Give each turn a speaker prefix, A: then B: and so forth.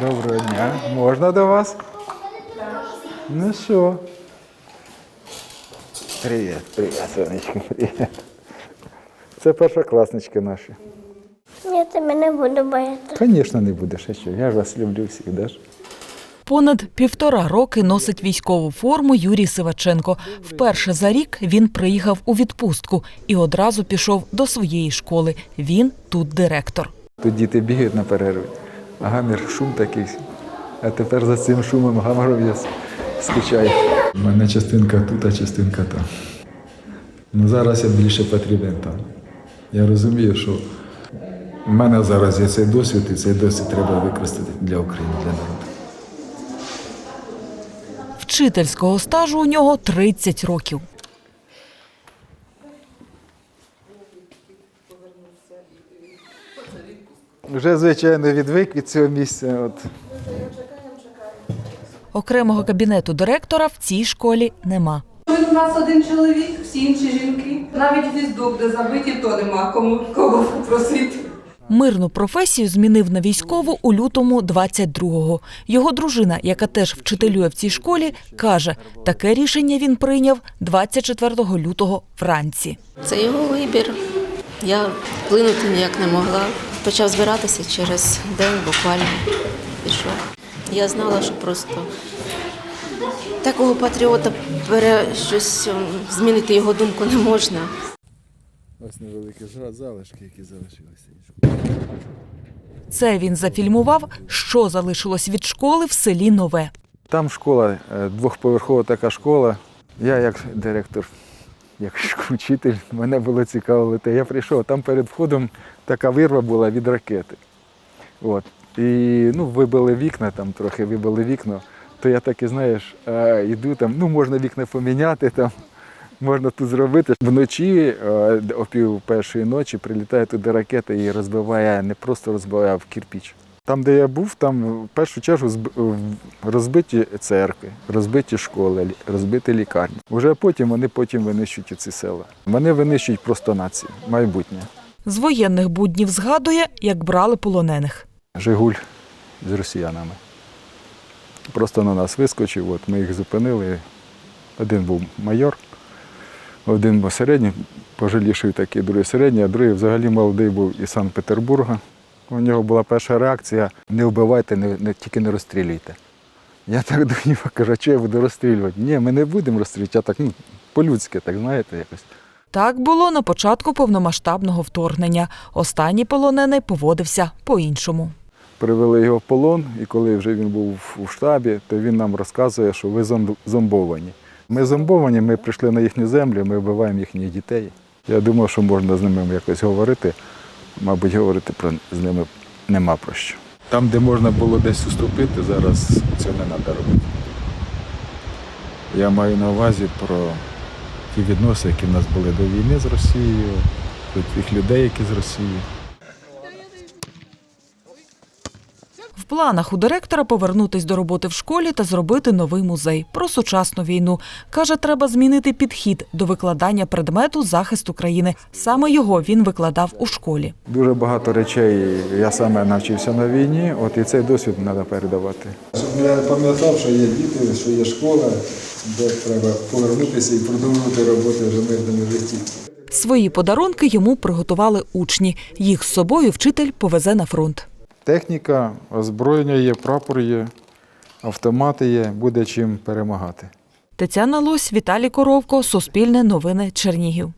A: Доброго дня. Можна до вас? Ну що? Привіт, привіт, сонечко, привіт. Це першокласнички наші.
B: Я тебе не буду боятися.
A: Звісно, не будеш, а що? Я ж вас люблю всіх, да ж?
C: Понад півтора роки носить військову форму Юрій Сиваченко. Вперше за рік він приїхав у відпустку і одразу пішов до своєї школи. Він тут директор.
A: Тут діти бігають на перерві, гамір шум такий. А тепер за цим шумом гамором я скучаю. У мене частинка тут, а частинка там. Ну зараз я більше потрібен там. Я розумію, що в мене зараз є цей досвід, і цей досвід треба використати для України, для народу.
C: Вчительського стажу у нього 30 років.
A: Вже, звичайно, відвик від цього місця. От.
C: Окремого кабінету директора в цій школі нема.
D: Він у нас один чоловік, всі інші жінки. Навіть гвіздок, де забиті, то нема кому кого попросити.
C: Мирну професію змінив на військову у лютому 22-го. Його дружина, яка теж вчителює в цій школі, каже, таке рішення він прийняв 24 лютого вранці.
E: Це його вибір. Я вплинути ніяк не могла. Почав збиратися через день, буквально пішов. Я знала, що просто такого патріота бере щось ем, змінити його думку не можна.
A: Ось невеликі залишки, які залишилися.
C: Це він зафільмував, що залишилось від школи в селі Нове.
A: Там школа, е, двохповерхова така школа. Я як директор, як вчитель, мене було цікавити. Я прийшов, там перед входом така вирва була від ракети. От. І ну, вибили вікна, там трохи вибили вікна, то я так і знаєш, е, йду там, ну можна вікна поміняти, там, можна тут зробити. Вночі, е, о пів першої ночі, прилітає туди ракета і розбиває, не просто розбиває, а в кирпіч. Там, де я був, там в першу чергу розбиті церкви, розбиті школи, розбиті лікарні. Уже потім вони потім винищують ці села. Вони винищують просто націю, майбутнє.
C: З воєнних буднів згадує, як брали полонених.
A: Жигуль з росіянами. Просто на нас вискочив, от ми їх зупинили. Один був майор, один був середній, пожаліший такий, другий середній, а другий взагалі молодий був із Санкт-Петербурга. У нього була перша реакція: не вбивайте, не, не, тільки не розстрілюйте. Я так до нього кажу, що я буду розстрілювати? Ні, ми не будемо розстрілювати, а так, ну, по-людськи, так знаєте, якось.
C: Так було на початку повномасштабного вторгнення. Останній полонений поводився по-іншому.
A: Привели його в полон, і коли вже він був у штабі, то він нам розказує, що ви зомбовані. Ми зомбовані, ми прийшли на їхню землю, ми вбиваємо їхніх дітей. Я думав, що можна з ними якось говорити. Мабуть, говорити про з ними нема про що. Там, де можна було десь уступити, зараз це не треба робити. Я маю на увазі про ті відносини, які в нас були до війни з Росією, про тих людей, які з Росії.
C: Планах у директора повернутись до роботи в школі та зробити новий музей про сучасну війну. Каже, треба змінити підхід до викладання предмету захисту країни. Саме його він викладав у школі.
A: Дуже багато речей я саме навчився на війні, от і цей досвід треба передавати. Щоб я пам'ятав, що є діти, що є школа, де треба повернутися і продовжувати роботу вже в мирному житті.
C: Свої подарунки йому приготували учні. Їх з собою вчитель повезе на фронт.
A: Техніка, озброєння є, прапор є, автомати є, буде чим перемагати.
C: Тетяна Лось, Віталій Коровко, Суспільне новини Чернігів.